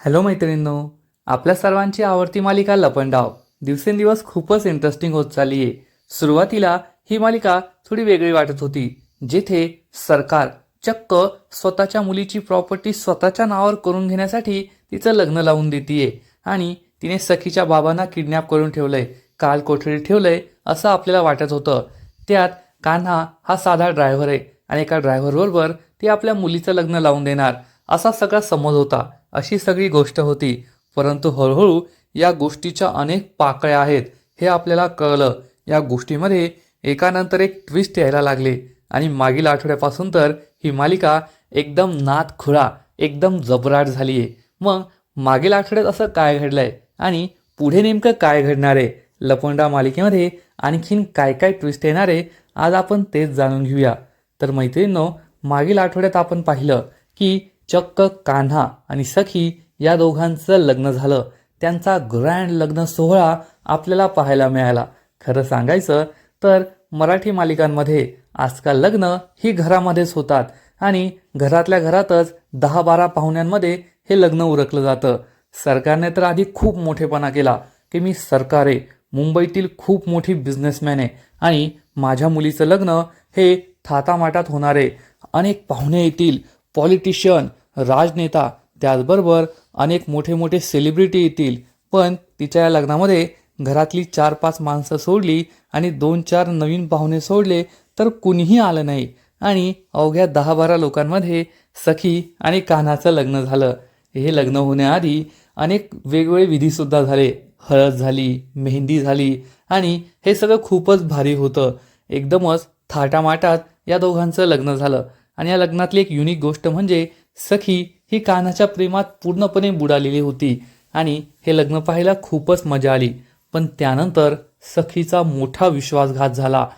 Hello मैत्रिणींनो आपल्या सर्वांची आवडती मालिका लपंडाव दिवसेंदिवस खूपच इंटरेस्टिंग होत चालली आहे सुरुवातीला ही मालिका थोडी वेगळी वाटत होती जेथे सरकार चक्क स्वतःच्या मुलीची प्रॉपर्टी स्वतःच्या नावावर करून घेण्यासाठी तिचं लग्न लावून देतीये आणि तिने सखीच्या बाबांना किडनॅप करून ठेवलंय काल कोठडीत ठेवलंय असं आपल्याला वाटत होतं. त्यात कान्हा हा साधा ड्रायव्हर आहे आणि एका ड्रायव्हरबरोबर ती आपल्या मुलीचं लग्न लावून देणार. असा सगळा समज होता. अशी सगळी गोष्ट होती. परंतु हळूहळू या गोष्टीच्या अनेक पाकळ्या आहेत हे आपल्याला कळलं. या गोष्टीमध्ये एकानंतर एक ट्विस्ट यायला लागले. आणि मागील आठवड्यापासून तर ही मालिका एकदम नात खुळा एकदम जबराट झाली आहे मग मागील आठवड्यात असं काय घडलं आहे आणि पुढे नेमकं काय घडणार आहे? लपंडा मालिकेमध्ये आणखीन काय काय ट्विस्ट येणार आहे? आज आपण तेच जाणून घेऊया. तर मैत्रिणींनो मागील आठवड्यात आपण पाहिलं की चक्क कान्हा आणि सखी या दोघांचं लग्न झालं. त्यांचा ग्रँड लग्न सोहळा आपल्याला पाहायला मिळाला. खरं सांगायचं तर मराठी मालिकांमध्ये आजकाल लग्न ही घरामध्येच होतात आणि घरातल्या घरातच दहा बारा पाहुण्यांमध्ये हे लग्न उरकलं जातं. सरकारने तर आधी खूप मोठेपणा केला की मी सरकार आहे मुंबईतील खूप मोठी बिझनेसमॅन आहे आणि माझ्या मुलीचं लग्न हे थातामाटात होणार. आहे अनेक पाहुणे येतील पॉलिटिशियन राजनेता त्याचबरोबर अनेक मोठे मोठे सेलिब्रिटी येतील. पण तिच्या या लग्नामध्ये घरातली चार पाच माणसं सोडली आणि दोन चार नवीन पाहुणे सोडले तर कुणीही आलं नाही. आणि अवघ्या दहा बारा लोकांमध्ये सखी आणि कान्हाचं लग्न झालं. हे लग्न होण्याआधी अनेक वेगवेगळे विधीसुद्धा झाले. हळद झाली मेहंदी झाली आणि हे सगळं खूपच भारी होतं. एकदमच थाटामाटात या दोघांचं लग्न झालं. आणि या लग्नातली एक युनिक गोष्ट म्हणजे सखी ही कान्हाच्या प्रेमात पूर्णपणे बुडालेली होती आणि हे लग्न पाहायला खूपच मजा आली. पण त्यानंतर सखीचा मोठा विश्वासघात झाला.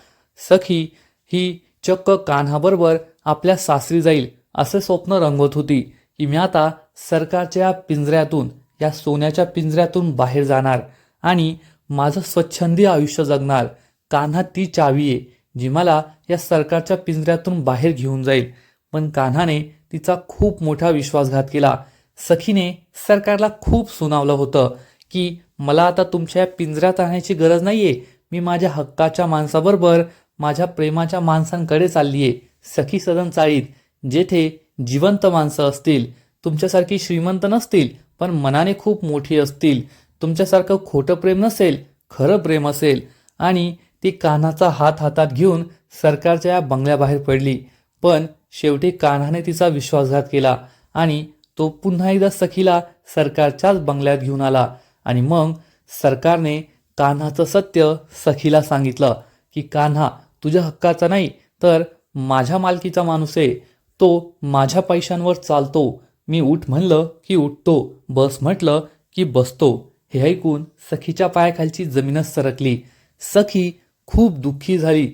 सखी ही चक्क कान्हाबरोबर आपल्या सासरी जाईल असं स्वप्न रंगवत होती की मी आता सरकारच्या पिंजऱ्यातून या सोन्याच्या पिंजऱ्यातून बाहेर जाणार आणि माझं स्वच्छंदी आयुष्य जगणार. कान्हा ती चावी आहे. जी मला या सरकारच्या पिंजऱ्यातून बाहेर घेऊन जाईल. पण कान्हाने तिचा खूप मोठा विश्वासघात केला. सखीने सरकारला खूप सुनावलं होतं की मला आता तुमच्या या पिंजऱ्यात राहण्याची गरज नाहीये. मी माझ्या हक्काच्या माणसाबरोबर माझ्या प्रेमाच्या माणसांकडे चालली आहे सखी सदन चाळीत. जेथे जिवंत माणसं असतील तुमच्यासारखी श्रीमंत नसतील पण मनाने खूप मोठी असतील. तुमच्यासारखं खोटं प्रेम नसेल खरं प्रेम असेल. आणि ती कान्हाचा हात हातात घेऊन सरकारच्या या बंगल्याबाहेर पडली. पण शेवटी कान्हाने तिचा विश्वासघात केला आणि तो पुन्हा एकदा सखीला सरकारच्याच बंगल्यात घेऊन आला. आणि मग सरकारने कान्हाचं सत्य सखीला सांगितलं की कान्हा तुझ्या हक्काचा नाही तर माझ्या मालकीचा माणूस आहे. तो माझ्या पैशांवर चालतो. मी उठ म्हणलं की उठतो. बस म्हटलं की बसतो. हे ऐकून सखीच्या पायाखालची जमीनच सरकली. सखी खूप दुःखी झाली.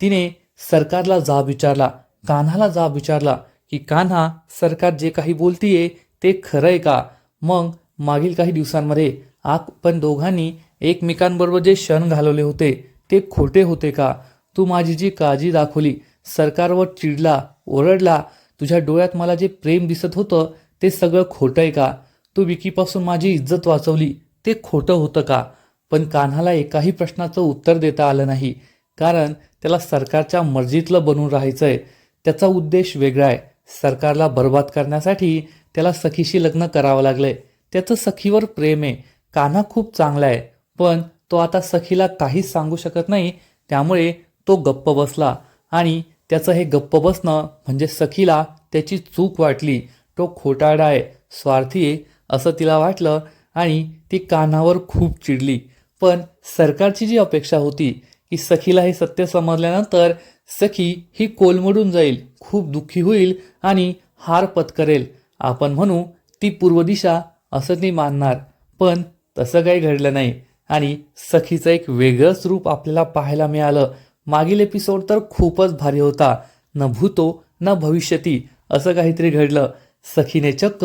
तिने सरकारला जाब विचारला. कान्हाला जाब विचारला की कान्हा सरकार जे काही बोलतीये ते खरं आहे का? मग मागील काही दिवसांमध्ये आपण दोघांनी एकमेकांबरोबर जे क्षण घालवले होते ते खोटे होते का? तू माझी जी काळजी दाखवली सरकारवर चिडला ओरडला तुझ्या डोळ्यात मला जे प्रेम दिसत होतं ते सगळं खोटं आहे का? तू विकीपासून माझी इज्जत वाचवली ते खोटं होतं का? पण कान्हाला एकाही प्रश्नाचं उत्तर देता आलं नाही. कारण त्याला सरकारच्या मर्जीतलं बनून राहायचं आहे त्याचा उद्देश वेगळा आहे. सरकारला बर्बाद करण्यासाठी त्याला सखीशी लग्न करावं लागलंय. त्याचं सखीवर प्रेम आहे. कान्हा खूप चांगला आहे. पण तो आता सखीला काहीच सांगू शकत नाही. त्यामुळे तो गप्प बसला. आणि त्याचं हे गप्प बसणं म्हणजे सखीला त्याची चूक वाटली. तो खोटाडा आहे. स्वार्थी आहे असं तिला वाटलं आणि ती कानावर खूप चिडली. पण सरकारची जी अपेक्षा होती की सखीला हे सत्य समजल्यानंतर सखी ही कोलमडून जाईल खूप दुःखी होईल आणि हार पत्करेल. आपण म्हणू ती पूर्व दिशा असं ती मानणार. पण तसं काही घडलं नाही आणि सखीचं एक वेगळंच रूप आपल्याला पाहायला मिळालं. मागील एपिसोड तर खूपच भारी होता. न भूतो न भविष्यती असं काहीतरी घडलं. सखीने चक्क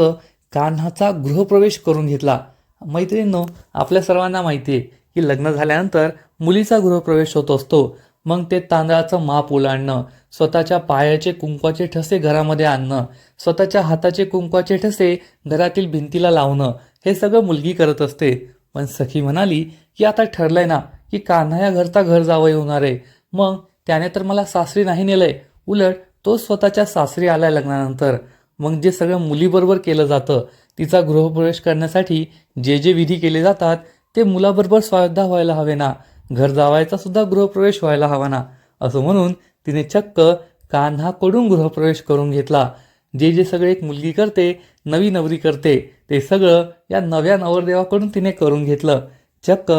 कान्हाचा गृहप्रवेश करून घेतला. मैत्रिणींनो आपल्या सर्वांना माहिती आहे की लग्न झाल्यानंतर मुलीचा गृहप्रवेश होत असतो. मग ते तांदळाचं माप ओलांडणं स्वतःच्या पायाचे कुंकवाचे ठसे घरामध्ये आणणं स्वतःच्या हाताचे कुंकवाचे ठसे घरातील भिंतीला लावणं हे सगळं मुलगी करत असते. पण सखी म्हणाली की आता ठरलंय ना की कान्हा या घरचा घर जावई होणार आहे. मग त्याने तर मला सासरी नाही नेलंय. उलट तो स्वतःच्या सासरी आलाय लग्नानंतर. मग जे सगळं मुलीबरोबर केलं जातं तिचा गृहप्रवेश करण्यासाठी जे जे विधी केले जातात ते मुलाबरोबर स्वायद्धा व्हायला हवे ना घर जावायचा सुद्धा गृहप्रवेश व्हायला हवा ना असं म्हणून तिने चक्क कान्हाकडून गृहप्रवेश करून घेतला. जे जे सगळे एक मुलगी करते नवी नवरी करते ते सगळं या नव्या नवरदेवाकडून तिने करून घेतलं. चक्क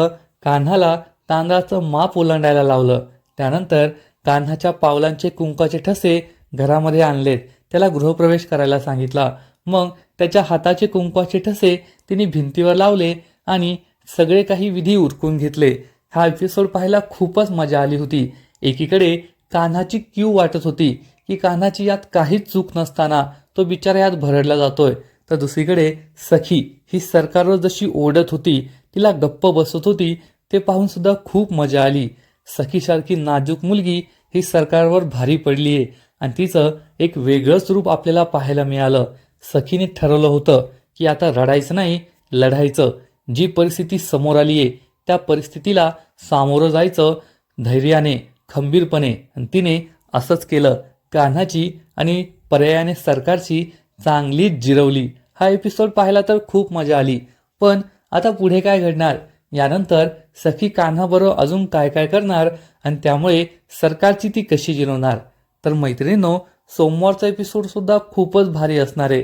कान्हाला तांदळाचं माप ओलांडायला लावलं. त्यानंतर कान्हाच्या पावलांचे कुंकाचे ठसे घरामध्ये आणलेत. त्याला गृहप्रवेश करायला सांगितला. मग त्याच्या हाताचे कुंकवाचे ठसे तिने भिंतीवर लावले आणि सगळे काही विधी उरकून घेतले. हा एपिसोड पाहायला खूपच मजा आली होती. एकीकडे कान्हाची क्यू वाटत होती की कान्हाची यात काहीच चूक नसताना तो बिचारा यात भरडला जातोय. तर दुसरीकडे सखी ही सरकारवर जशी ओढत होती तिला गप्प बसत होती ते पाहून सुद्धा खूप मजा आली. सखीसारखी नाजूक मुलगी ही सरकारवर भारी पडली आहे आणि तिचं एक वेगळंच रूप आपल्याला पाहायला मिळालं. सखीने ठरवलं होतं की आता रडायचं नाही लढायचं. जी परिस्थिती समोर आली आहे त्या परिस्थितीला सामोरं जायचं धैर्याने खंबीरपणे. आणि तिने असंच केलं. कान्हाची आणि पर्यायाने सरकारची चांगलीच जिरवली. हा एपिसोड पाहायला तर खूप मजा आली. पण आता पुढे काय घडणार? यानंतर सखी कान्हाबरोबर अजून काय काय करणार? आणि त्यामुळे सरकारची ती कशी जिरवणार? तर मैत्रिणींनो सोमवारचा एपिसोडसुद्धा खूपच भारी असणार आहे.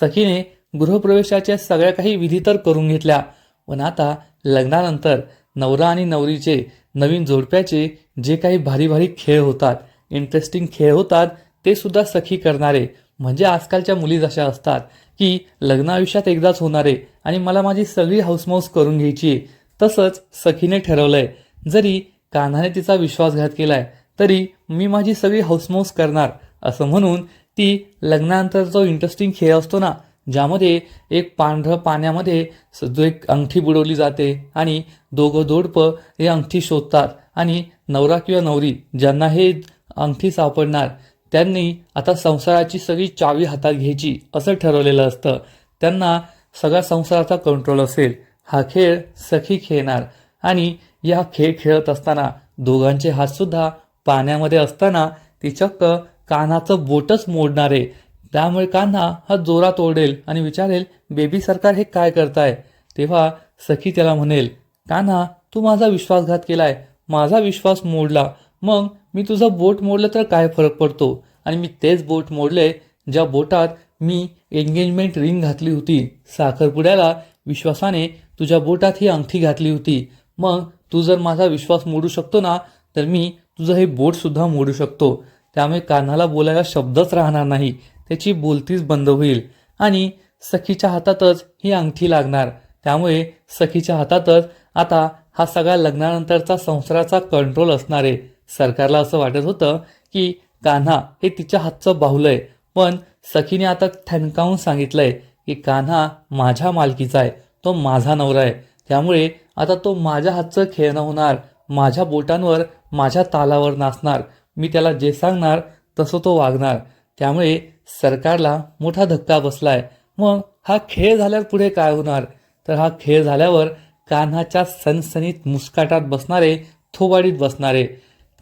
सखीने गृहप्रवेशाच्या सगळ्या काही विधी तर करून घेतल्या. पण आता लग्नानंतर नवरा आणि नवरीचे नवीन जोडप्याचे जे काही भारी भारी खेळ होतात इंटरेस्टिंग खेळ होतात ते सुद्धा सखी करणारे म्हणजे आजकालच्या मुली जशा असतात की लग्न आयुष्यात एकदाच होणारे आणि मला माझी सगळी हाऊसमाऊस करून घ्यायची आहे तसंच सखीने ठरवलंय. जरी कान्हाने तिचा विश्वासघात केलाय तरी मी माझी सगळी हाऊसमाऊस करणार असं म्हणून ती लग्नानंतर जो इंटरेस्टिंग खेळ असतो ना ज्यामध्ये एक पांढरं पाण्यामध्ये स- जो एक अंगठी बुडवली जाते आणि दोघं दोडपं हे अंगठी शोधतात आणि नवरा किंवा नवरी ज्यांना हे अंगठी सापडणार त्यांनी आता संसाराची सगळी चावी हातात घ्यायची असं ठरवलेलं असतं. त्यांना सगळा संसाराचा कंट्रोल असेल. हा खेळ सखी खेळणार आणि या खेळ खेळत असताना दोघांचे हातसुद्धा पाण्यामध्ये असताना ती चक्क कानाचं बोटच मोडणार आहे त्यामुळे कान्हा हा जोरात ओरडेल आणि विचारेल बेबी सरकार हे काय करताय? तेव्हा सखी त्याला म्हणेल कान्हा तू माझा विश्वासघात केलाय. माझा विश्वास मोडला. मग मी तुझं बोट मोडलं तर काय फरक पडतो? आणि मी तेच बोट मोडले ज्या बोटात मी एंगेजमेंट रिंग घातली होती. साखरपुड्याला विश्वासाने तुझ्या बोटात ही अंगठी घातली होती. मग तू जर माझा विश्वास मोडू शकतो ना तर मी तुझं हे बोटसुद्धा मोडू शकतो. त्यामुळे कान्हाला बोलायला शब्दच राहणार नाही. त्याची बोलतीच बंद होईल. आणि सखीच्या हातातच ही अंगठी लागणार. त्यामुळे सखीच्या हातातच आता हा सगळा लग्नानंतरचा संसाराचा कंट्रोल असणार आहे. सरकारला असं वाटत होतं की कान्हा हे तिच्या हातचं बाहुलं आहे. पण सखीने आता ठणकावून सांगितलंय की कान्हा माझ्या मालकीचा आहे. तो माझा नवरा आहे. त्यामुळे आता तो माझ्या हातचं खेळणं होणार. माझ्या बोटांवर माझ्या तालावर नाचणार. मी त्याला जे सांगणार तसं तो वागणार. त्यामुळे सरकारला मोठा धक्का बसलाय. मग हा खेळ झाल्यावर पुढे काय होणार? तर हा खेळ झाल्यावर कान्हाच्या सनसनीत मुस्काटात बसणारे थोबाडीत बसणारे.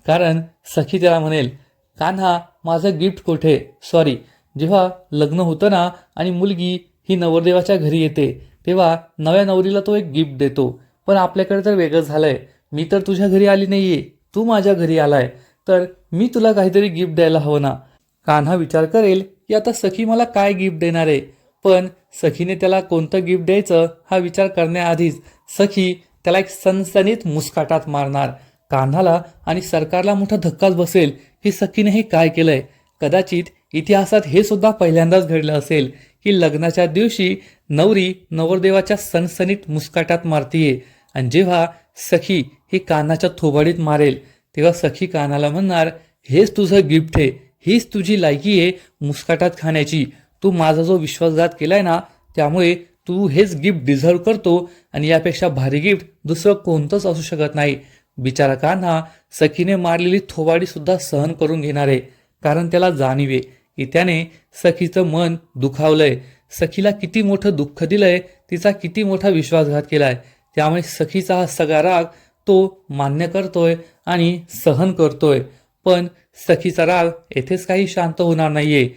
कारण सखी त्याला म्हणेल कान्हा माझं गिफ्ट कुठे? सॉरी जेव्हा लग्न होतं ना आणि मुलगी ही नवरदेवाच्या घरी येते तेव्हा नव्या नवरीला तो एक गिफ्ट देतो. पण आपल्याकडे तर वेगळं झालंय. मी तर तुझ्या घरी आली नाहीये. तू माझ्या घरी आलाय. तर मी तुला काहीतरी गिफ्ट द्यायला हवं ना. कान्हा विचार करेल की आता सखी मला काय गिफ्ट देणार आहे? पण सखीने त्याला कोणतं गिफ्ट द्यायचं हा विचार करण्याआधीच सखी त्याला एक सनसनीत मुस्काटात मारणार. कान्हाला आणि सरकारला मोठा धक्काच बसेल की सखीने हे काय केलंय? कदाचित इतिहासात हे सुद्धा पहिल्यांदाच घडलं असेल की लग्नाच्या दिवशी नवरी नवरदेवाच्या सनसनीत मुस्काटात मारतीये. आणि जेव्हा सखी ही कानाच्या थोबाडीत मारेल तेव्हा सखी कानाला म्हणणार हेच तुझं गिफ्ट आहे. हीच तुझी लायकी आहे मुस्काटात खाण्याची. तू माझा जो विश्वासघात केलाय ना त्यामुळे तू हेच गिफ्ट डिझर्व करतो आणि यापेक्षा भारी गिफ्ट दुसरं कोणतंच असू शकत नाही. बिचारा कान्हा सखीने मारलेली थोबाडीसुद्धा सहन करून घेणार आहे कारण त्याला जाणीवे की त्याने सखीचं मन दुखावलंय. सखीला किती मोठं दुःख दिलंय तिचा किती मोठा विश्वासघात केलाय. त्यामुळे सखीचा हा सगळा राग तो मान्य करतोय आणि सहन करतोय. पण सखीचा राग येथेच काही शांत होणार नाहीये.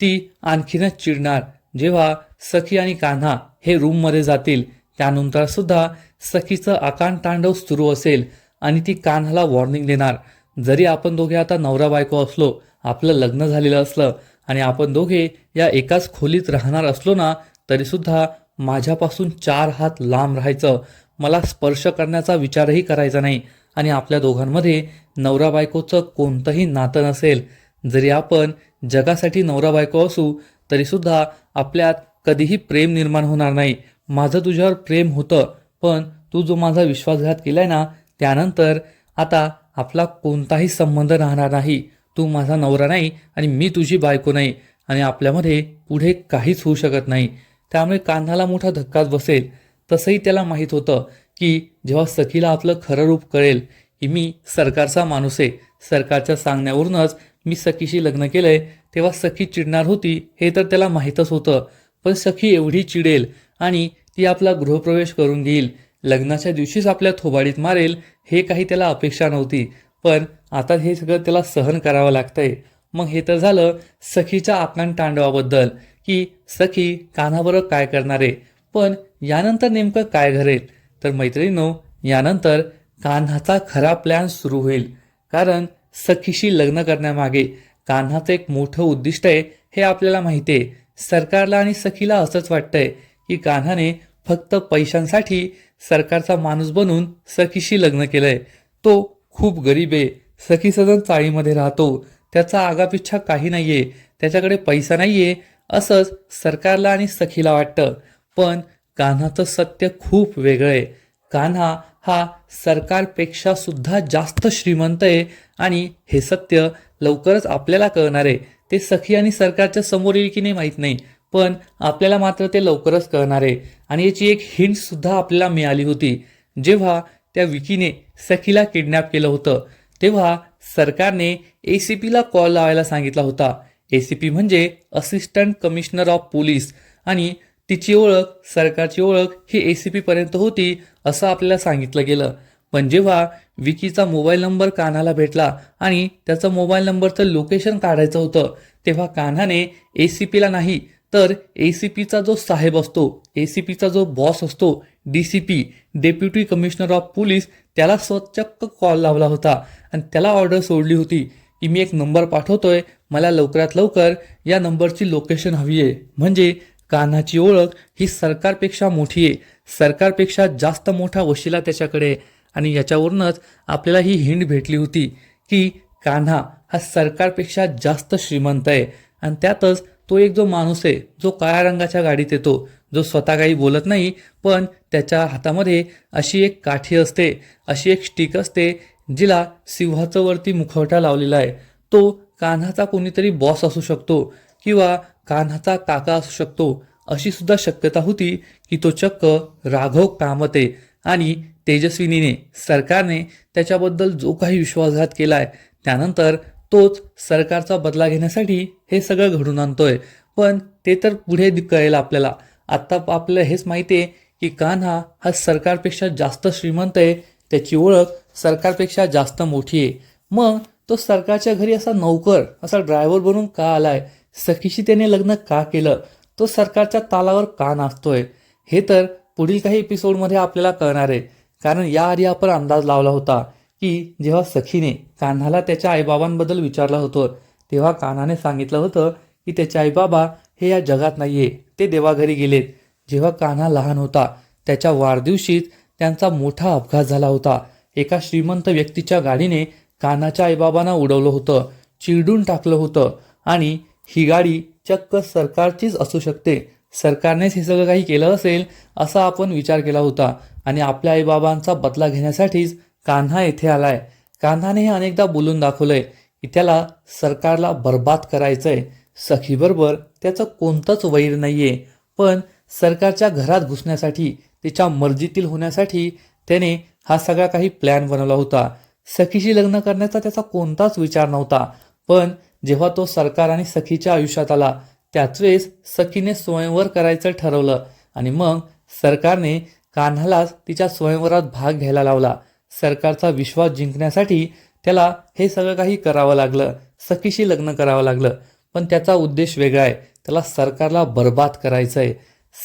ती आणखीनच चिडणार. जेव्हा सखी आणि कान्हा हे रूममध्ये जातील त्यानंतर सुद्धा सखीचं आकांड तांडव सुरू असेल आणि ती कान्हाला वॉर्निंग देणार. जरी आपण दोघे आता नवरा बायको असलो आपलं लग्न झालेलं असलं आणि आपण दोघे या एकाच खोलीत राहणार असलो ना तरीसुद्धा माझ्यापासून चार हात लांब राहायचं मला स्पर्श करण्याचा विचारही करायचा नाही. आणि आपल्या दोघांमध्ये नवरा बायकोचं कोणतंही नातं नसेल. जरी आपण जगासाठी नवरा बायको असू तरीसुद्धा आपल्यात कधीही प्रेम निर्माण होणार नाही. माझं तुझ्यावर प्रेम होतं पण तू जो माझा विश्वासघात केलाय ना त्यानंतर आता आपला कोणताही संबंध राहणार नाही. तू माझा नवरा नाही आणि मी तुझी बायको नाही आणि आपल्यामध्ये पुढे काहीच होऊ शकत नाही. त्यामुळे कान्हाला मोठा धक्काच बसेल. तसंही त्याला माहीत होतं. की जेव्हा सखीला आपलं खरं रूप कळेल की मी सरकारचा माणूस आहे सरकारच्या सांगण्यावरूनच मी सखीशी लग्न केलं आहे तेव्हा सखी चिडणार होती हे तर त्याला माहीतच होतं. पण सखी एवढी चिडेल आणि ती आपला गृहप्रवेश करून घेईल. लग्नाच्या दिवशीच आपल्या थोबाडीत मारेल हे काही त्याला अपेक्षा नव्हती. पण आता हे सगळं त्याला सहन करावं लागतंय. मग हे तर झालं सखीच्या आकांड तांडवाबद्दल की सखी कानाबरोबर काय करणार आहे? पण यानंतर नेमकं काय घडेल? तर मैत्रिणींनो यानंतर कान्हाचा खरा प्लॅन सुरू होईल. कारण सखीशी लग्न करण्यामागे कान्हाचं एक मोठं उद्दिष्ट आहे हे आपल्याला माहिती आहे. सरकारला आणि सखीला असंच वाटतंय की कान्हाने फक्त पैशांसाठी सरकारचा माणूस बनून सखीशी लग्न केलंय. तो खूप गरीब आहे. सखी सदन चाळीमध्ये राहतो. त्याचा आगापिच्छा काही नाहीये. त्याच्याकडे पैसा नाहीये असंच सरकारला आणि सखीला वाटतं. पण कान्हाचं सत्य खूप वेगळं आहे. कान्हा हा सरकारपेक्षा सुद्धा जास्त श्रीमंत आहे आणि हे सत्य लवकरच आपल्याला कळणार आहे. ते सखी आणि सरकारच्या समोर येईल की नाही माहीत नाही पण आपल्याला मात्र ते लवकरच कळणार आहे. आणि याची एक हिंट सुद्धा आपल्याला मिळाली होती. जेव्हा त्या विकीने सखीला किडनॅप केलं होतं तेव्हा सरकारने ए सी पीला कॉल लावायला सांगितला होता. ए सी पी म्हणजे असिस्टंट कमिशनर ऑफ पोलीस आणि तिची ओळख सरकारची ओळख ही ए सी पीपर्यंत होती असं आपल्याला सांगितलं गेलं. पण जेव्हा विकीचा मोबाईल नंबर कान्हाला भेटला आणि त्याचं मोबाईल नंबरचं लोकेशन काढायचं होतं तेव्हा कान्हाने ए सी पीला नाही तर ए सी पीचा जो साहेब असतो ए सी पीचा जो बॉस असतो D C P deputy commissioner of police त्याला स्वचक्क कॉल लावला होता आणि त्याला ऑर्डर सोडली होती की मी एक नंबर पाठवतोय मला लवकरात लवकर या नंबरची लोकेशन हवी आहे. म्हणजे कान्हाची ओळख ही सरकारपेक्षा मोठी आहे. सरकारपेक्षा जास्त मोठा वशिला त्याच्याकडे आणि याच्यावरूनच आपल्याला ही हिंड भेटली होती की कान्हा हा सरकारपेक्षा जास्त श्रीमंत आहे. आणि त्यातच तो एक जो माणूस आहे जो काळ्या रंगाच्या गाडीत येतो जो स्वतः काही बोलत नाही पण त्याच्या हातामध्ये अशी एक काठी असते अशी एक स्टिक असते जिला सिंहाचं वरती मुखवटा लावलेला आहे. तो कान्हाचा कोणीतरी बॉस असू शकतो किंवा कान्हाचा काका असू शकतो अशी सुद्धा शक्यता होती की तो चक्क राघव कामते आणि तेजस्विनीने सरकारने त्याच्याबद्दल जो काही विश्वासघात केलाय त्यानंतर तोच सरकारचा बदला घेण्यासाठी हे सगळं घडून आणतोय. पण ते तर पुढे कळेल आपल्याला. आत्ता आपल्याला हेच माहिती आहे की कान्हा हा सरकारपेक्षा जास्त श्रीमंत आहे त्याची ओळख सरकारपेक्षा जास्त मोठी आहे. मग तो सरकारच्या घरी असा नौकर असा ड्रायव्हर बनून का आलाय? सखीशी त्याने लग्न का केलं? तो सरकारच्या तालावर का नाचतोय? हे तर पुढील काही एपिसोडमध्ये आपल्याला कळणार आहे. कारण याआधी आपण अंदाज लावला होता की जेव्हा सखीने कान्हाला त्याच्या आईबाबांबद्दल विचारलं होतं तेव्हा कान्हाने सांगितलं होतं की त्याचे आईबाबा हे या जगात नाहीये ते देवाघरी गेलेत. जेव्हा कान्हा लहान होता त्याच्या वाढदिवशीच त्यांचा मोठा अपघात झाला होता. एका श्रीमंत व्यक्तीच्या गाडीने कान्हाच्या आईबाबांना उडवलं होतं चिरडून टाकलं होतं आणि ही गाडी चक्क सरकारचीच असू शकते. सरकारनेच हे सगळं काही केलं असेल असा आपण विचार केला होता. आणि आपल्या आईबाबांचा बदला घेण्यासाठीच कान्हा येथे आलाय. कान्हाने हे अनेकदा बोलून दाखवलंय की त्याला सरकारला बर्बाद करायचंय. सखीबरोबर त्याचं कोणतंच वैर नाहीये. पण सरकारच्या घरात घुसण्यासाठी तिच्या मर्जीतील होण्यासाठी त्याने हा सगळा काही प्लॅन बनवला होता. सखीशी लग्न करण्याचा त्याचा कोणताच विचार नव्हता. पण जेव्हा तो सरकार आणि सखीच्या आयुष्यात आला त्याच वेळेस सखीने स्वयंवर करायचं ठरवलं आणि मग सरकारने कान्हालाच तिच्या स्वयंवरात भाग घ्यायला लावला. सरकारचा विश्वास जिंकण्यासाठी त्याला हे सगळं काही करावं लागलं सखीशी लग्न करावं लागलं. पण त्याचा उद्देश वेगळा आहे. त्याला सरकारला बर्बाद करायचं आहे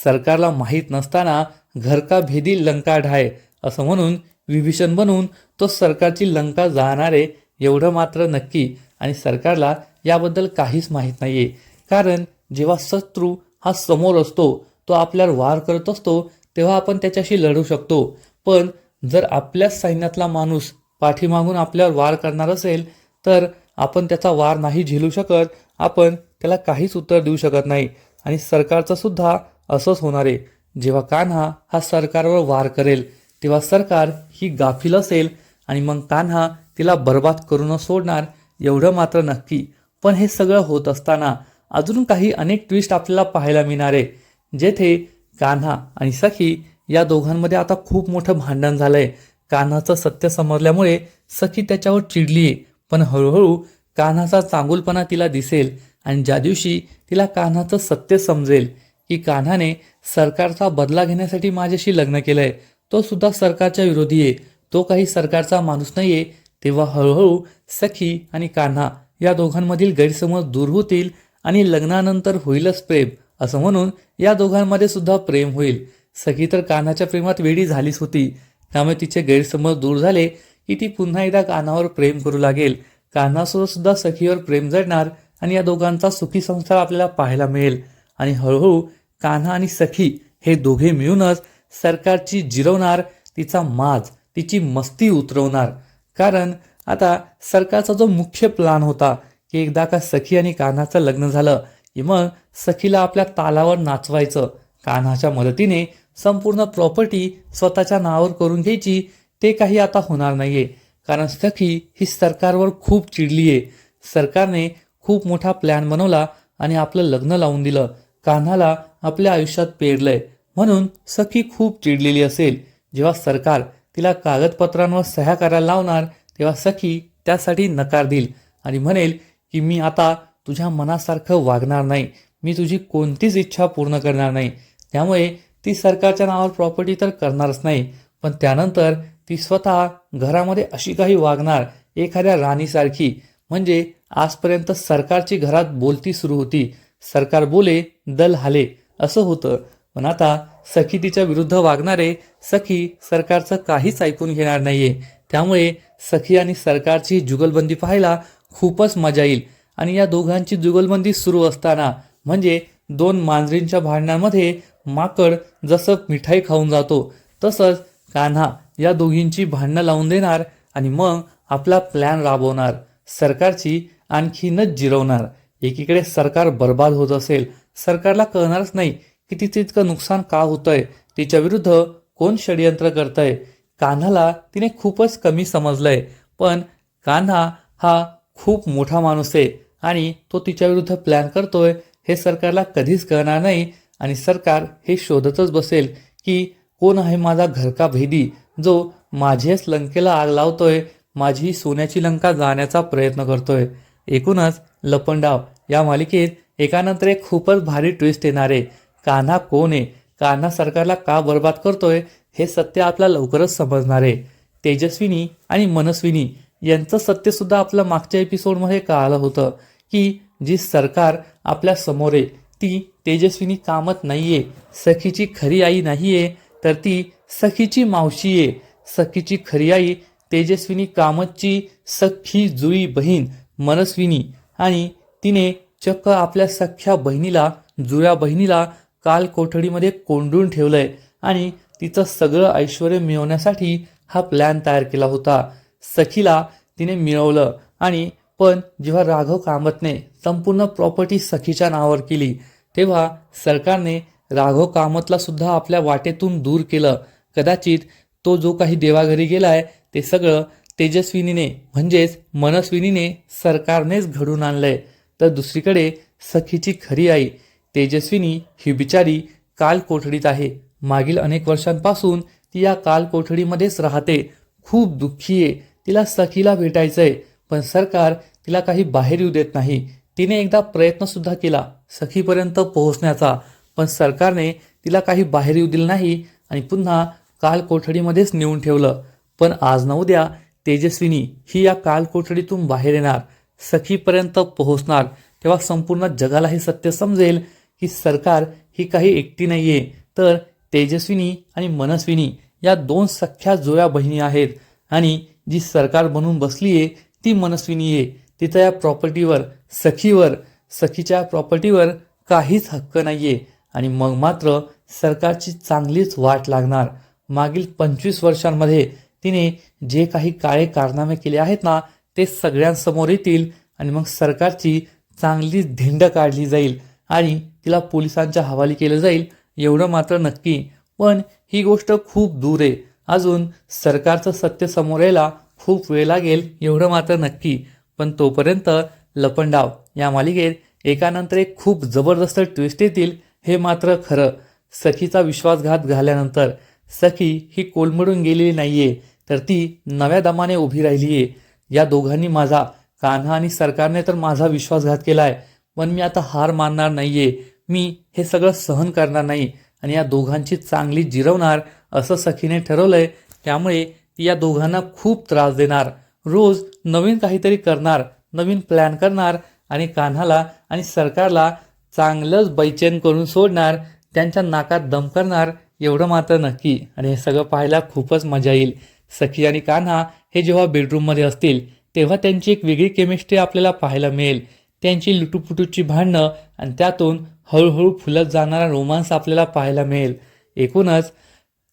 सरकारला माहीत नसताना घर का भेदी लंका ढाय असं म्हणून विभीषण बनून तो सरकारची लंका जाणारे एवढं मात्र नक्की आणि सरकारला याबद्दल काहीच माहीत नाहीये. कारण जेव्हा शत्रू हा समोर असतो तो आपल्यावर वार करत असतो तेव्हा आपण त्याच्याशी लढू शकतो. पण जर आपल्याच सैन्यातला माणूस पाठीमागून आपल्यावर वार करणार असेल तर आपण त्याचा वार नाही झेलू शकत आपण त्याला काहीच उत्तर देऊ शकत नाही. आणि सरकारचं सुद्धा असंच होणार आहे. जेव्हा कान्हा हा सरकारवर वार करेल तेव्हा सरकार ही गाफील असेल आणि मग कान्हा तिला बर्बाद करूनच सोडणार एवढं मात्र नक्की. पण हे सगळं होत असताना अजून काही अनेक ट्विस्ट आपल्याला पाहायला मिळणार आहे जेथे कान्हा आणि सखी या दोघांमध्ये आता खूप मोठं भांडण झालंय. कान्हाचं सत्य समजल्यामुळे सखी त्याच्यावर चिडलीये पण हळूहळू कान्हाचा चांगुलपणा तिला दिसेल आणि ज्या दिवशी तिला कान्हाचं सत्य समजेल की कान्हाने सरकारचा बदला घेण्यासाठी माझ्याशी लग्न केलंय तो सुद्धा सरकारच्या विरोधी आहे तो काही सरकारचा माणूस नाहीये तेव्हा हळूहळू सखी आणि कान्हा या दोघांमधील गैरसमज दूर होतील आणि लग्नानंतर होईलच प्रेम असं म्हणून या दोघांमध्ये सुद्धा प्रेम होईल. सखी तर कान्हाच्या प्रेमात वेडी झालीच होती. त्यामुळे तिचे गैरसमज दूर झाले की ती पुन्हा एकदा कान्हावर प्रेम करू लागेल. कान्हासोबत सुद्धा सखीवर प्रेम जडणार आणि या दोघांचा सुखी संसार आपल्याला पाहायला मिळेल. आणि हळूहळू कान्हा आणि सखी हे दोघे मिळूनच सरकारची जिरवणार तिचा माज तिची मस्ती उतरवणार. कारण आता सरकारचा जो मुख्य प्लान होता की एकदा का सखी आणि कान्हाचं लग्न झालं की मग सखीला आपल्या तालावर नाचवायचं. कान्हाच्या मदतीने संपूर्ण प्रॉपर्टी स्वतःच्या नावावर करून घ्यायची ते काही आता होणार नाहीये. कारण सखी ही सरकारवर खूप चिडली आहे सरकारने खूप मोठा प्लॅन बनवला आणि आपलं लग्न लावून दिलं. कान्हाला आपल्या आयुष्यात पेरलंय. म्हणून सखी खूप चिडलेली असेल. जेव्हा सरकार तिला कागदपत्रांवर सह्या करायला लावणार तेव्हा सखी त्यासाठी नकार देईल आणि म्हणेल की मी आता तुझ्या मनासारखं वागणार नाही. मी तुझी कोणतीच इच्छा पूर्ण करणार नाही. त्यामुळे ती सरकारच्या नावावर प्रॉपर्टी तर करणारच नाही पण त्यानंतर ती स्वतः घरामध्ये अशी काही वागणार एखाद्या राणीसारखी. म्हणजे आजपर्यंत सरकारची घरात बोलती सुरू होती. सरकार बोले दल हाले असं होतं. पण आता सखी तिच्या विरुद्ध वागणारे सखी सरकारचं काहीच ऐकून घेणार नाहीये. त्यामुळे सखी आणि सरकारची जुगलबंदी पाहायला खूपच मजा येईल. आणि या दोघांची जुगलबंदी सुरू असताना म्हणजे दोन मांजरींच्या भांडणांमध्ये माकड जसं मिठाई खाऊन जातो तसंच कान्हा या दोघींची भांडणं लावून देणार आणि मग आपला प्लॅन राबवणार. सरकारची आणखीनच जिरवणार. एकीकडे सरकार बर्बाद होत असेल सरकारला कळणारच नाही की तिचं इतकं नुकसान का होतंय तिच्याविरुद्ध कोण षडयंत्र करतंय. कान्हाला तिने खूपच कमी समजलंय पण कान्हा हा खूप मोठा माणूस आहे आणि तो तिच्या विरुद्ध प्लॅन करतोय हे सरकारला कधीच कळणार नाही आणि सरकार हे शोधतच बसेल की कोण आहे माझा घरका भेदी जो माझ्याच लंकेला आग लावतोय माझी सोन्याची लंका जाण्याचा प्रयत्न करतोय. एकूणच लपंडाव या मालिकेत एकानंतर एक खूपच भारी ट्विस्ट येणार आहे. कान्हा कोण आहे? कान्हा सरकारला का बर्बाद करतोय? हे सत्य आपल्याला लवकरच समजणार आहे. तेजस्विनी आणि मनस्विनी यांचं सत्यसुद्धा आपलं मागच्या एपिसोडमध्ये कळालं होतं की जी सरकार आपल्यासमोर आहे ती तेजस्विनी कामत नाही आहे सखीची खरी आई नाही आहे तर ती सखीची मावशी आहे. सखीची खरी आई तेजस्विनी कामतची सख्खी जुई बहीण मनस्विनी आणि तिने चक्क आपल्या सख्ख्या बहिणीला जुळ्या बहिणीला काल कोठडीमध्ये कोंडून ठेवलंय आणि तिचं सगळं ऐश्वर मिळवण्यासाठी हा प्लॅन तयार केला होता. सखीला तिने मिळवलं आणि पण जेव्हा राघव कामतने संपूर्ण प्रॉपर्टी सखीच्या नावावर केली तेव्हा सरकारने राघव कामतला सुद्धा आपल्या वाटेतून दूर केलं. कदाचित तो जो काही देवाघरी गेलाय ते सगळं तेजस्विनीने म्हणजेच मनस्विनीने सरकारनेच घडून आणलंय. तर दुसरीकडे सखीची खरी आई तेजस्विनी ही बिचारी काल कोठडीत आहे. मागील अनेक वर्षांपासून ती या कालकोठडीमध्येच राहते. खूप दुःखी आहे. तिला सखीला भेटायचंय पण सरकार तिला काही बाहेर येऊ देत नाही. तिने एकदा प्रयत्नसुद्धा केला सखीपर्यंत पोहोचण्याचा. पण सरकारने तिला काही बाहेर येऊ दिलं नाही आणि पुन्हा कालकोठडीमध्येच नेऊन ठेवलं. पण आज न उद्या तेजस्विनी ही या कालकोठडीतून बाहेर येणार सखीपर्यंत पोहोचणार. तेव्हा संपूर्ण जगाला हे सत्य समजेल की सरकार ही काही एकटी नाही आहे तर तेजस्विनी आणि मनस्विनी या दोन सख्या जुळ्या बहिणी आहेत. आणि जी सरकार बनून बसली आहे ती मनस्विनी आहे. तिथं या प्रॉपर्टीवर सखीवर सखीच्या प्रॉपर्टीवर काहीच हक्क नाही आहे आणि मग मात्र सरकारची चांगलीच वाट लागणार. मागील पंचवीस वर्षांमध्ये तिने जे काही काळे कारनामे केले आहेत ना ते सगळ्यांसमोर येतील आणि मग सरकारची चांगलीच धिंड काढली जाईल आणि तिला पोलिसांच्या हवाली केलं जाईल. एवढं मात्र नक्की. पण ही गोष्ट खूप दूर आहे. अजून सरकारचं सत्य समोर यायला खूप वेळ लागेल एवढं मात्र नक्की. पण तोपर्यंत लपंडाव या मालिकेत एकानंतर एक खूप जबरदस्त ट्विस्ट येतील हे मात्र खरं. सखीचा विश्वासघात झाल्यानंतर सखी ही कोलमडून गेलेली नाहीये तर ती नव्या दमाने उभी राहिली आहे या दोघांनी माझा कान्हा आणि सरकारने तर माझा विश्वासघात केलाय पण मी आता हार मानणार नाहीये. मी हे सगळं सहन करणार नाही आणि या दोघांची चांगली जिरवणार असं सखीने ठरवलंय त्यामुळे ती या दोघांना खूप त्रास देणार. रोज नवीन काहीतरी करणार नवीन प्लॅन करणार आणि कान्हाला आणि सरकारला चांगलंच बैचेन करून सोडणार त्यांच्या नाकात दम करणार एवढं मात्र नक्की. आणि हे सगळं पाहायला खूपच मजा येईल. सखी आणि कान्हा हे जेव्हा बेडरूममध्ये असतील तेव्हा त्यांची एक वेगळी केमिस्ट्री आपल्याला पाहायला मिळेल. त्यांची लुटूपुटूची भांडणं आणि त्यातून हळूहळू फुलत जाणारा रोमांस आपल्याला पाहायला मिळेल. एकूणच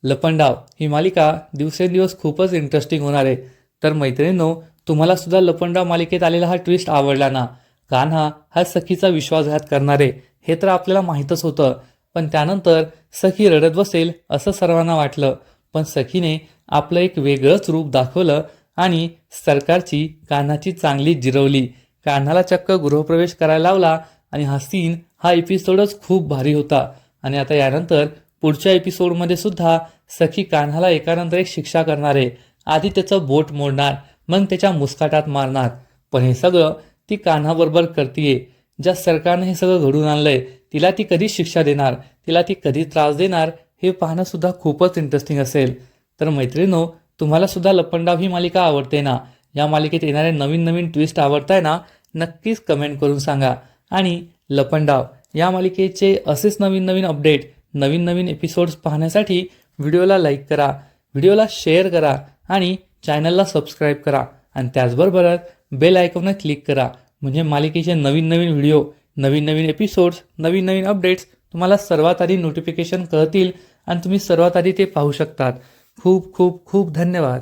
लपंडाव ही मालिका दिवसेंदिवस खूपच इंटरेस्टिंग होणार आहे. तर मैत्रिणींनो तुम्हाला सुद्धा लपंडाव मालिकेत आलेला हा ट्विस्ट आवडला ना? कान्हा हा सखीचा विश्वासघात करणारे हे तर आपल्याला माहीतच होतं. पण त्यानंतर सखी रडत बसेल असं सर्वांना वाटलं. पण सखीने आपलं एक वेगळंच रूप दाखवलं आणि सरकारची कान्हाची चांगली जिरवली. कान्हाला चक्क गृहप्रवेश करायला लावला आणि हा सीन हा एपिसोडच खूप भारी होता. आणि आता यानंतर पुढच्या एपिसोडमध्ये सुद्धा सखी कान्हाला एकानंतर एक शिक्षा करणार आहे आधी त्याचं बोट मोडणार मग त्याच्या मुस्काटात मारणार. पण हे सगळं ती कान्हाबरोबर करतीये. ज्या सरकारने हे सगळं घडून आणलंय तिला ती कधी शिक्षा देणार तिला ती कधी त्रास देणार हे पाहणंसुद्धा खूपच इंटरेस्टिंग असेल. तर मैत्रिणो तुम्हाला सुद्धा लपंडाव ही मालिका आवडते ना? या मालिकेत येणारे नवीन नवीन ट्विस्ट आवडताय ना? नक्कीच कमेंट करून सांगा. आणि लपंडाव या मालिकेचे असेच नवीन नवीन अपडेट नवीन नवीन एपिसोड्स पाहण्यासाठी व्हिडिओला लाईक करा व्हिडिओला शेअर करा आणि चॅनलला सबस्क्राईब करा. आणि त्याचबरोबर बेल आयकॉनवर क्लिक करा. म्हणजे मालिकेचे नवीन नवीन व्हिडिओ नवीन नवीन एपिसोड्स नवीन नवीन अपडेट्स तुम्हाला सर्वात आधी नोटिफिकेशन कळतील आणि तुम्ही सर्वात आधी ते पाहू शकतात. खूप खूप खूप धन्यवाद.